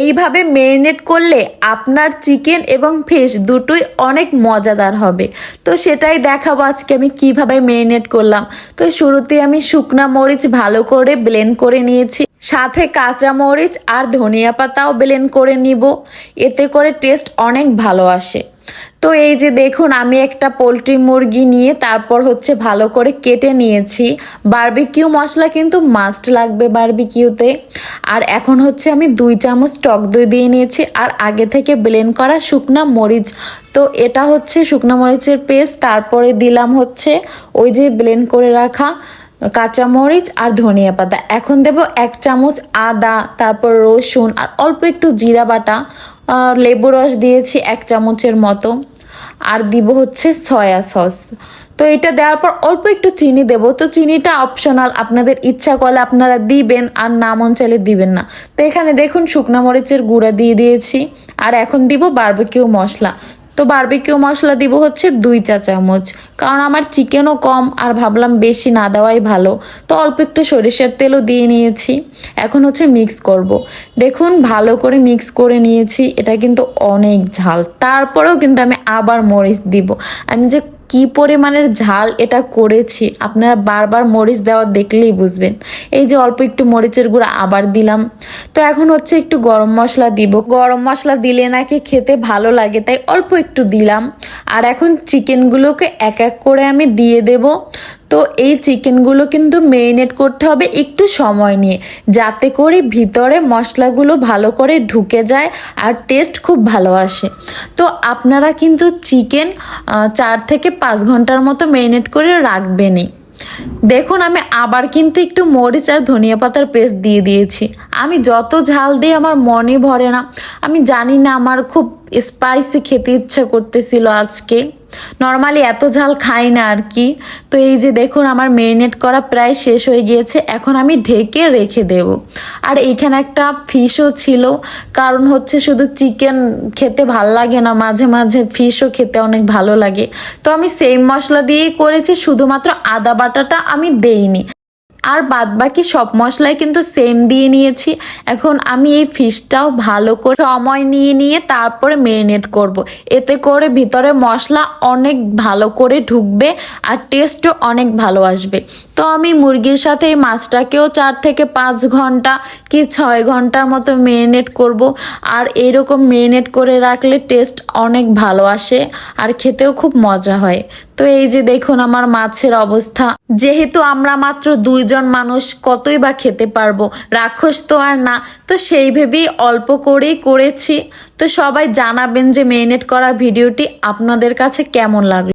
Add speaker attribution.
Speaker 1: এইভাবে মেরিনেট করলে আপনার চিকেন এবং ফিশ দুটোই অনেক মজাদার হবে। তো সেটাই দেখাবো আজকে আমি কীভাবে মেরিনেট করলাম। তো শুরুতে আমি শুকনা মরিচ ভালো করে ব্লেন্ড করে নিয়েছি। সাথে কাঁচা মরিচ আর ধনিয়া পাতাও ব্লেন্ড করে নিব। এতে করে টেস্ট অনেক ভালো আসে। তো এই যে দেখুন, আমি একটা পোলট্রি মুরগি নিয়ে তারপর হচ্ছে ভালো করে কেটে নিয়েছি। বারবিকিউ মশলা কিন্তু মাস্ট লাগবে বারবিকিউতে। আর এখন হচ্ছে আমি দুই চামচ টক দই দিয়ে নিয়েছি, আর আগে থেকে ব্লেন্ড করা শুকনা মরিচ। তো এটা হচ্ছে শুকনো মরিচের পেস্ট তারপরে দিলাম হচ্ছে ওই যে ব্লেন্ড করে রাখা কাঁচামরিচ আর ধনিয়া পাতা। এখন দেব এক চামচ আদা, তারপর রসুন, আর অল্প একটু জিরা বাটা। লেবু রস দিয়েছি এক চামচের মতো। আর দিব হচ্ছে সয়া সস তো এটা দেওয়ার পর অল্প একটু চিনি দেব। তো চিনিটা অপশনাল আপনাদের ইচ্ছা করলে আপনারা দিবেন, আর না মন চাইলে দিবেন না। তো এখানে দেখুন শুকনা মরিচের গুঁড়া দিয়ে দিয়েছি। আর এখন দিব বারবিকিউ মশলা। তো বারবিকিউ মশলা দিব হচ্ছে দুই চা চামচ। কারণ আমার চিকেনও কম আর ভাবলাম বেশি না দেওয়াই ভালো। তো অল্প একটু সরিষার তেলও দিয়ে নিয়েছি। এখন হচ্ছে মিক্স করব। দেখুন, ভালো করে মিক্স করে নিয়েছি। এটা কিন্তু অনেক ঝাল। তারপরেও কিন্তু আমি আবার মরিচ দিব। আমি যে কি পরিমাণের ঝাল এটা করেছি? আপনারা বারবার মরিচ দেওয়া দেখলেই বুঝবেন। এই যে অল্প একটু মরিচের গুঁড়া আবার দিলাম। তো এখন হচ্ছে একটু গরম মশলা দিব। গরম মশলা দিলে নাকি খেতে ভালো লাগে, তাই অল্প একটু দিলাম। আর এখন চিকেনগুলোকে এক এক করে আমি দিয়ে দেব। তো এই চিকেনগুলো কিন্তু মেরিনেট করতে হবে একটু সময় নিয়ে, যাতে করে ভিতরে মশলাগুলো ভালো করে ঢুকে যায় আর টেস্ট খুব ভালো আসে। তো আপনারা কিন্তু চিকেন চার থেকে পাঁচ ঘণ্টার মতো মেরিনেট করে রাখবেনই। দেখুন, আমি আবার কিন্তু একটু মরিচ আর ধনিয়া পাতার পেস্ট দিয়ে দিয়েছি। আমি যত ঝাল দিই আমার মনে ভরে না। আমি জানি না, আমার খুব স্পাইসি খেতে ইচ্ছা করতেছিল আজকে। নর্মালি এত ঝাল খাই না আর কি। তো এই যে দেখুন, আমার মেরিনেট করা প্রায় শেষ হয়ে গিয়েছে। এখন আমি ঢেকে রেখে দেব। আর এইখানে একটা ফিশও ছিল। কারণ হচ্ছে শুধু চিকেন খেতে ভালো লাগে না, মাঝে মাঝে ফিশও খেতে অনেক ভালো লাগে। তো আমি সেম মশলা দিয়েই করেছি, শুধুমাত্র আদা বাটাটা আমি দেইনি। আর বাদ বাকি সব মশলাই কিন্তু সেম দিয়ে নিয়েছি। এখন আমি এই ফিশটাও ভালো করে সময় নিয়ে নিয়ে তারপরে মেরিনেট করব। এতে করে ভিতরে মশলা অনেক ভালো করে ঢুকবে আর টেস্টও অনেক ভালো আসবে। তো আমি মুরগির সাথে এই মাছটাকেও চার থেকে পাঁচ ঘণ্টা কি ছয় ঘণ্টার মতো মেরিনেট করব। আর এরকম মেরিনেট করে রাখলে টেস্ট অনেক ভালো আসে আর খেতেও খুব মজা হয়। তো এই যে দেখুন আমার মাছের অবস্থা। যেহেতু আমরা মাত্র দুইজন মানুষ কতই বা খেতে পারব? রাক্ষস তো আর না। তো সেই ভেবেই অল্প করেই করেছি। তো সবাই জানাবেন যে মেরিনেট করা ভিডিওটি আপনাদের কাছে কেমন লাগল।